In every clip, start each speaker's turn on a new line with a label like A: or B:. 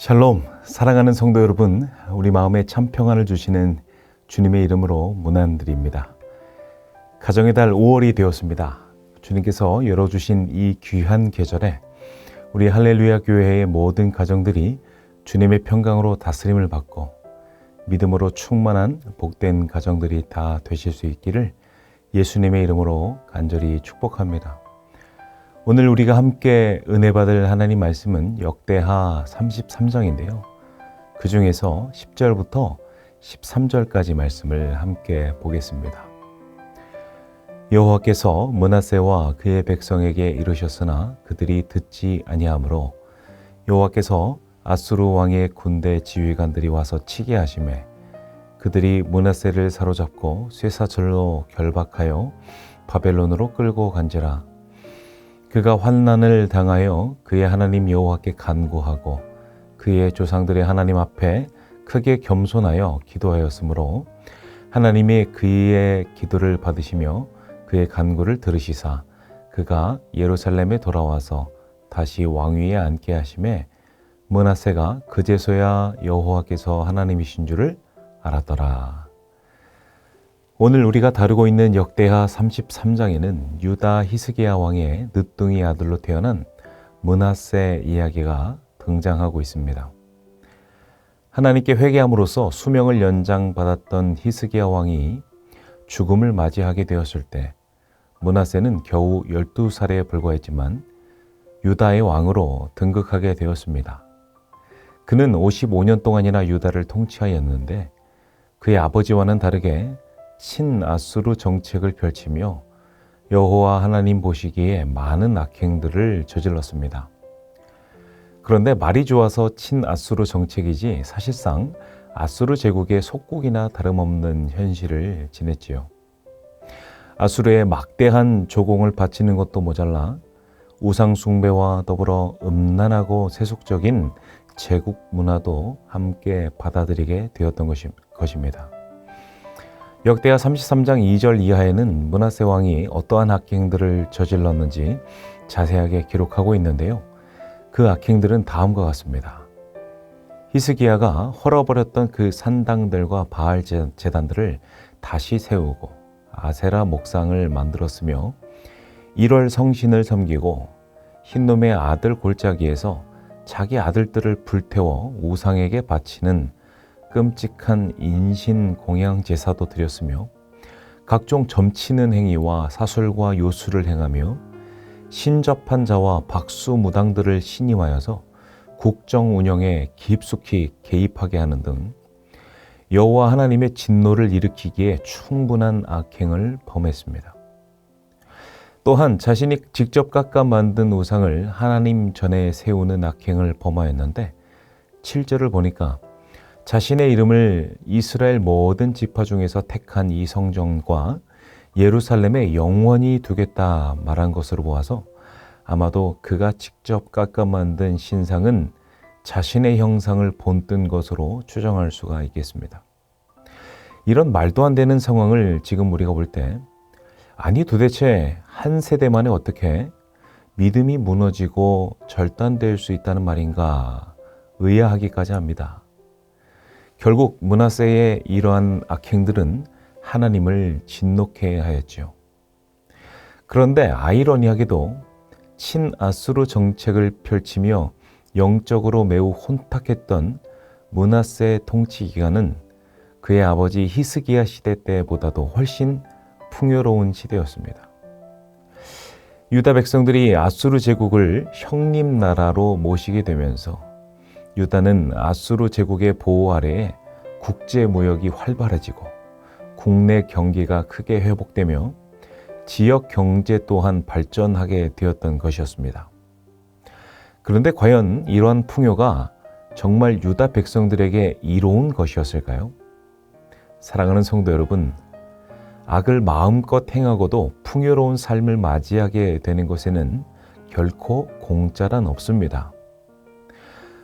A: 샬롬, 사랑하는 성도 여러분, 우리 마음에 참 평안을 주시는 주님의 이름으로 문안드립니다. 가정의 달 5월이 되었습니다. 주님께서 열어주신 이 귀한 계절에 우리 할렐루야 교회의 모든 가정들이 주님의 평강으로 다스림을 받고 믿음으로 충만한 복된 가정들이 다 되실 수 있기를 예수님의 이름으로 간절히 축복합니다. 오늘 우리가 함께 은혜 받을 하나님 말씀은 역대하 33장인데요. 그 중에서 10절부터 13절까지 말씀을 함께 보겠습니다. 여호와께서 문하세와 그의 백성에게 이르셨으나 그들이 듣지 아니하므로 여호와께서 아수르 왕의 군대 지휘관들이 와서 치게 하심에 그들이 문하세를 사로잡고 쇠사절로 결박하여 바벨론으로 끌고 간지라 그가 환난을 당하여 그의 하나님 여호와께 간구하고 그의 조상들의 하나님 앞에 크게 겸손하여 기도하였으므로 하나님이 그의 기도를 받으시며 그의 간구를 들으시사 그가 예루살렘에 돌아와서 다시 왕위에 앉게 하심에 문하세가 그제서야 여호와께서 하나님이신 줄을 알았더라. 오늘 우리가 다루고 있는 역대하 33장에는 유다 히스기야 왕의 늦둥이 아들로 태어난 문하세 이야기가 등장하고 있습니다. 하나님께 회개함으로써 수명을 연장받았던 히스기야 왕이 죽음을 맞이하게 되었을 때 문하세는 겨우 12살에 불과했지만 유다의 왕으로 등극하게 되었습니다. 그는 55년 동안이나 유다를 통치하였는데 그의 아버지와는 다르게 친아수르 정책을 펼치며 여호와 하나님 보시기에 많은 악행들을 저질렀습니다. 그런데 말이 좋아서 친아수르 정책이지 사실상 아수르 제국의 속국이나 다름없는 현실을 지냈지요. 아수르의 막대한 조공을 바치는 것도 모자라 우상 숭배와 더불어 음란하고 세속적인 제국 문화도 함께 받아들이게 되었던 것입니다. 역대하 33장 2절 이하에는 문하세 왕이 어떠한 악행들을 저질렀는지 자세하게 기록하고 있는데요. 그 악행들은 다음과 같습니다. 히스기야가 헐어버렸던 그 산당들과 바알 재단들을 다시 세우고 아세라 목상을 만들었으며 1월 성신을 섬기고 흰놈의 아들 골짜기에서 자기 아들들을 불태워 우상에게 바치는 끔찍한 인신 공양 제사도 드렸으며 각종 점치는 행위와 사술과 요술을 행하며 신접한 자와 박수 무당들을 신임하여서 국정 운영에 깊숙이 개입하게 하는 등 여호와 하나님의 진노를 일으키기에 충분한 악행을 범했습니다. 또한 자신이 직접 깎아 만든 우상을 하나님 전에 세우는 악행을 범하였는데 7절을 보니까 자신의 이름을 이스라엘 모든 지파 중에서 택한 이 성전과 예루살렘에 영원히 두겠다 말한 것으로 보아서 아마도 그가 직접 깎아 만든 신상은 자신의 형상을 본뜬 것으로 추정할 수가 있겠습니다. 이런 말도 안 되는 상황을 지금 우리가 볼 때, 아니 도대체 한 세대 만에 어떻게 믿음이 무너지고 절단될 수 있다는 말인가 의아하기까지 합니다. 결국 문하세의 이러한 악행들은 하나님을 진노케 하였지요. 그런데 아이러니하게도 친아수르 정책을 펼치며 영적으로 매우 혼탁했던 문하세 통치 기간은 그의 아버지 히스기야 시대 때보다도 훨씬 풍요로운 시대였습니다. 유다 백성들이 아수르 제국을 형님 나라로 모시게 되면서 유다는 아수르 제국의 보호 아래에 국제 무역이 활발해지고 국내 경기가 크게 회복되며 지역 경제 또한 발전하게 되었던 것이었습니다. 그런데 과연 이러한 풍요가 정말 유다 백성들에게 이로운 것이었을까요? 사랑하는 성도 여러분, 악을 마음껏 행하고도 풍요로운 삶을 맞이하게 되는 것에는 결코 공짜란 없습니다.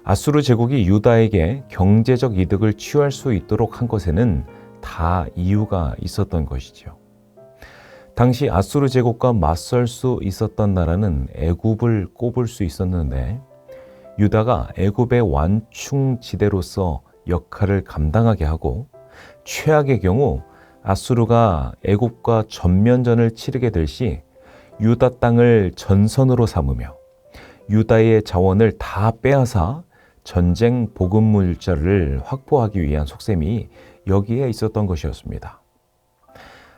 A: 아수르 제국이 유다에게 경제적 이득을 취할 수 있도록 한 것에는 다 이유가 있었던 것이죠. 당시 아수르 제국과 맞설 수 있었던 나라는 애굽을 꼽을 수 있었는데 유다가 애굽의 완충 지대로서 역할을 감당하게 하고 최악의 경우 아수르가 애굽과 전면전을 치르게 될 시 유다 땅을 전선으로 삼으며 유다의 자원을 다 빼앗아 전쟁 보급 물자를 확보하기 위한 속셈이 여기에 있었던 것이었습니다.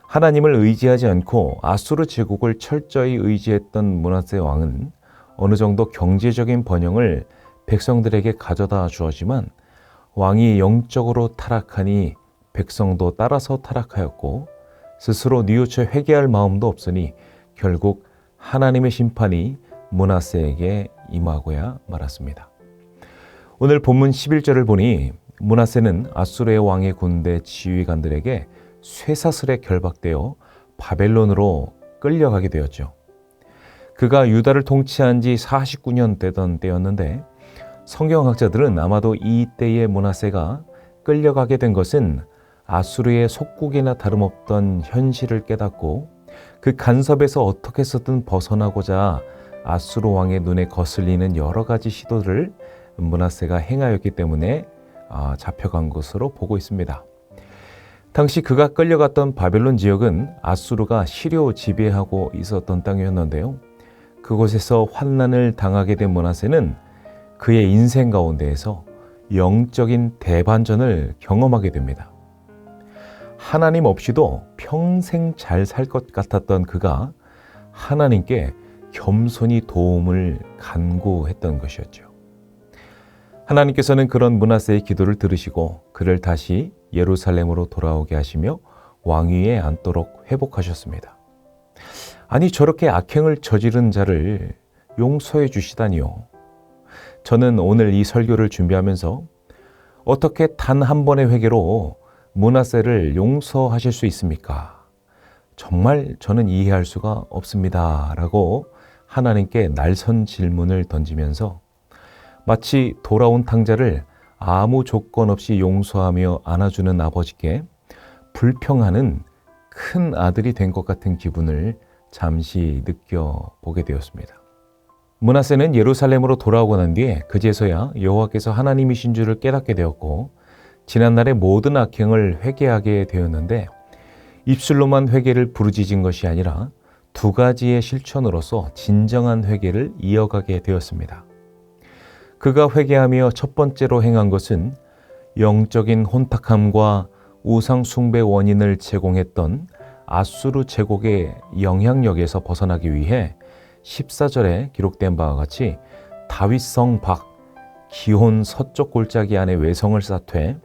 A: 하나님을 의지하지 않고 아수르 제국을 철저히 의지했던 문하세 왕은 어느 정도 경제적인 번영을 백성들에게 가져다 주었지만 왕이 영적으로 타락하니 백성도 따라서 타락하였고 스스로 뉘우쳐 회개할 마음도 없으니 결국 하나님의 심판이 문하세에게 임하고야 말았습니다. 오늘 본문 11절을 보니 문하세는 아수르의 왕의 군대 지휘관들에게 쇠사슬에 결박되어 바벨론으로 끌려가게 되었죠. 그가 유다를 통치한 지 49년 되던 때였는데 성경학자들은 아마도 이 때의 문하세가 끌려가게 된 것은 아수르의 속국이나 다름없던 현실을 깨닫고 그 간섭에서 어떻게 든 벗어나고자 아수르 왕의 눈에 거슬리는 여러 가지 시도를 문하세가 행하였기 때문에 아, 잡혀간 것으로 보고 있습니다. 당시 그가 끌려갔던 바벨론 지역은 아수르가 시료 지배하고 있었던 땅이었는데요. 그곳에서 환난을 당하게 된 문하세는 그의 인생 가운데에서 영적인 대반전을 경험하게 됩니다. 하나님 없이도 평생 잘 살 것 같았던 그가 하나님께 겸손히 도움을 간구했던 것이었죠. 하나님께서는 그런 문하세의 기도를 들으시고 그를 다시 예루살렘으로 돌아오게 하시며 왕위에 앉도록 회복하셨습니다. 아니 저렇게 악행을 저지른 자를 용서해 주시다니요. 저는 오늘 이 설교를 준비하면서 어떻게 단 한 번의 회개로 문하세를 용서하실 수 있습니까? 정말 저는 이해할 수가 없습니다. 라고 하나님께 날선 질문을 던지면서 마치 돌아온 탕자를 아무 조건 없이 용서하며 안아주는 아버지께 불평하는 큰 아들이 된 것 같은 기분을 잠시 느껴보게 되었습니다. 문하세는 예루살렘으로 돌아오고 난 뒤에 그제서야 여호와께서 하나님이신 줄을 깨닫게 되었고 지난날의 모든 악행을 회개하게 되었는데 입술로만 회개를 부르짖은 것이 아니라 두 가지의 실천으로서 진정한 회개를 이어가게 되었습니다. 그가 회개하며 첫 번째로 행한 것은 영적인 혼탁함과 우상 숭배 원인을 제공했던 아수르 제국의 영향력에서 벗어나기 위해 14절에 기록된 바와 같이 다윗성 밖 기혼 서쪽 골짜기 안에 외성을 쌓되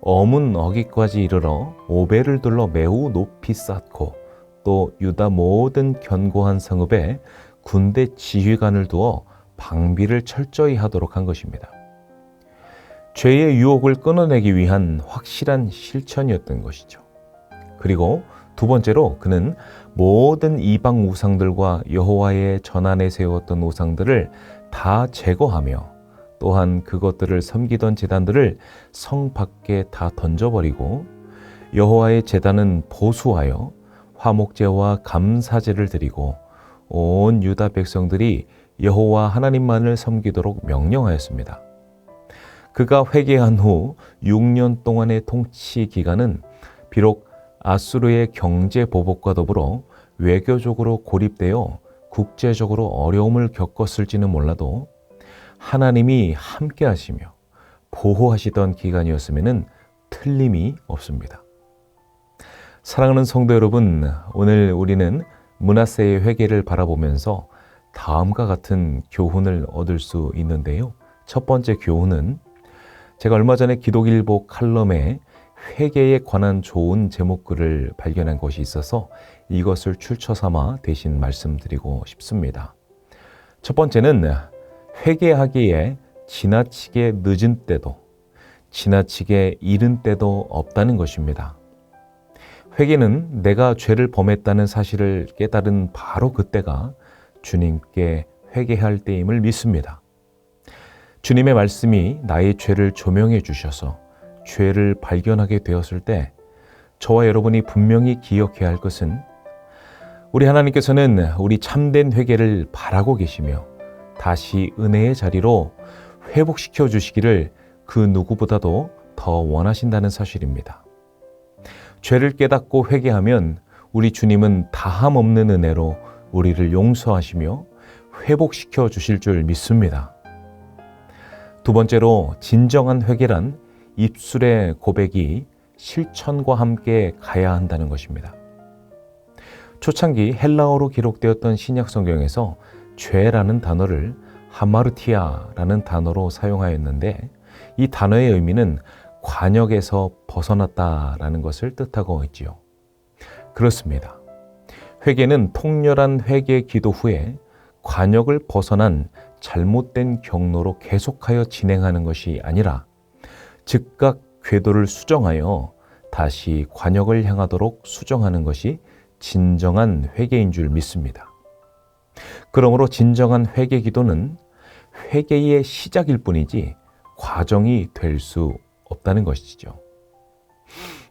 A: 어문 어기까지 이르러 오배를 둘러 매우 높이 쌓고 또 유다 모든 견고한 성읍에 군대 지휘관을 두어 방비를 철저히 하도록 한 것입니다. 죄의 유혹을 끊어내기 위한 확실한 실천이었던 것이죠. 그리고 두 번째로 그는 모든 이방 우상들과 여호와의 전안에 세웠던 우상들을 다 제거하며 또한 그것들을 섬기던 제단들을 성 밖에 다 던져버리고 여호와의 제단은 보수하여 화목제와 감사제를 드리고 온 유다 백성들이 여호와 하나님만을 섬기도록 명령하였습니다. 그가 회개한 후 6년 동안의 통치 기간은 비록 아수르의 경제 보복과 더불어 외교적으로 고립되어 국제적으로 어려움을 겪었을지는 몰라도 하나님이 함께 하시며 보호하시던 기간이었음에는 틀림이 없습니다. 사랑하는 성도 여러분, 오늘 우리는 문하세의 회개를 바라보면서 다음과 같은 교훈을 얻을 수 있는데요. 첫 번째 교훈은 제가 얼마 전에 기독일보 칼럼에 회개에 관한 좋은 제목글을 발견한 것이 있어서 이것을 출처 삼아 대신 말씀드리고 싶습니다. 첫 번째는 회개하기에 지나치게 늦은 때도 지나치게 이른 때도 없다는 것입니다. 회개는 내가 죄를 범했다는 사실을 깨달은 바로 그때가 주님께 회개할 때임을 믿습니다. 주님의 말씀이 나의 죄를 조명해 주셔서 죄를 발견하게 되었을 때 저와 여러분이 분명히 기억해야 할 것은 우리 하나님께서는 우리 참된 회개를 바라고 계시며 다시 은혜의 자리로 회복시켜 주시기를 그 누구보다도 더 원하신다는 사실입니다. 죄를 깨닫고 회개하면 우리 주님은 다함 없는 은혜로 우리를 용서하시며 회복시켜 주실 줄 믿습니다. 두 번째로 진정한 회개란 입술의 고백이 실천과 함께 가야 한다는 것입니다. 초창기 헬라어로 기록되었던 신약 성경에서 죄라는 단어를 하마르티아라는 단어로 사용하였는데 이 단어의 의미는 관역에서 벗어났다라는 것을 뜻하고 있지요. 그렇습니다. 회개는 통렬한 회개 기도 후에 관역을 벗어난 잘못된 경로로 계속하여 진행하는 것이 아니라 즉각 궤도를 수정하여 다시 관역을 향하도록 수정하는 것이 진정한 회개인 줄 믿습니다. 그러므로 진정한 회개 기도는 회개의 시작일 뿐이지 과정이 될 수 없다는 것이죠.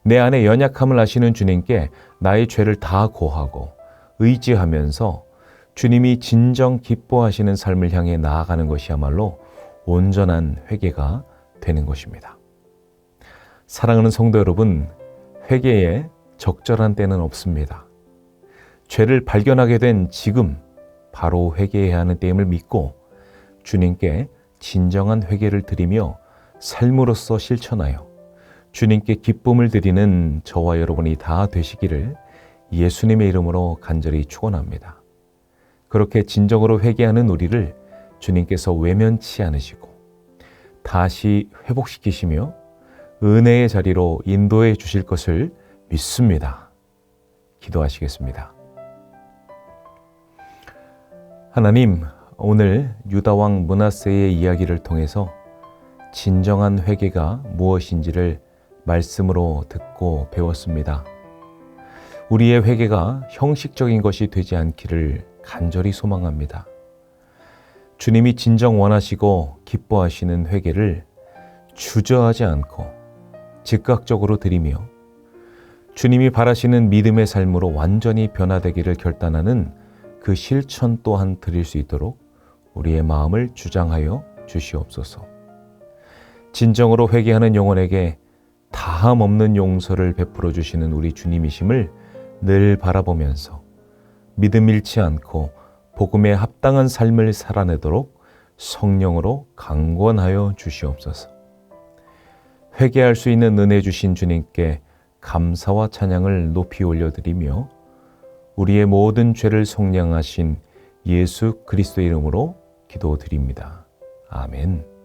A: 내 안에 연약함을 아시는 주님께 나의 죄를 다 고하고 의지하면서 주님이 진정 기뻐하시는 삶을 향해 나아가는 것이야말로 온전한 회개가 되는 것입니다. 사랑하는 성도 여러분, 회개에 적절한 때는 없습니다. 죄를 발견하게 된 지금 바로 회개해야 하는 때임을 믿고 주님께 진정한 회개를 드리며 삶으로서 실천하여 주님께 기쁨을 드리는 저와 여러분이 다 되시기를 예수님의 이름으로 간절히 축원합니다. 그렇게 진정으로 회개하는 우리를 주님께서 외면치 않으시고 다시 회복시키시며 은혜의 자리로 인도해 주실 것을 믿습니다. 기도하시겠습니다. 하나님, 오늘 유다왕 문하세의 이야기를 통해서 진정한 회개가 무엇인지를 말씀으로 듣고 배웠습니다. 우리의 회개가 형식적인 것이 되지 않기를 간절히 소망합니다. 주님이 진정 원하시고 기뻐하시는 회개를 주저하지 않고 즉각적으로 드리며 주님이 바라시는 믿음의 삶으로 완전히 변화되기를 결단하는 그 실천 또한 드릴 수 있도록 우리의 마음을 주장하여 주시옵소서. 진정으로 회개하는 영혼에게 다함 없는 용서를 베풀어 주시는 우리 주님이심을 늘 바라보면서 믿음 잃지 않고 복음에 합당한 삶을 살아내도록 성령으로 강권하여 주시옵소서. 회개할 수 있는 은혜 주신 주님께 감사와 찬양을 높이 올려드리며 우리의 모든 죄를 속량하신 예수 그리스도 이름으로 기도드립니다. 아멘.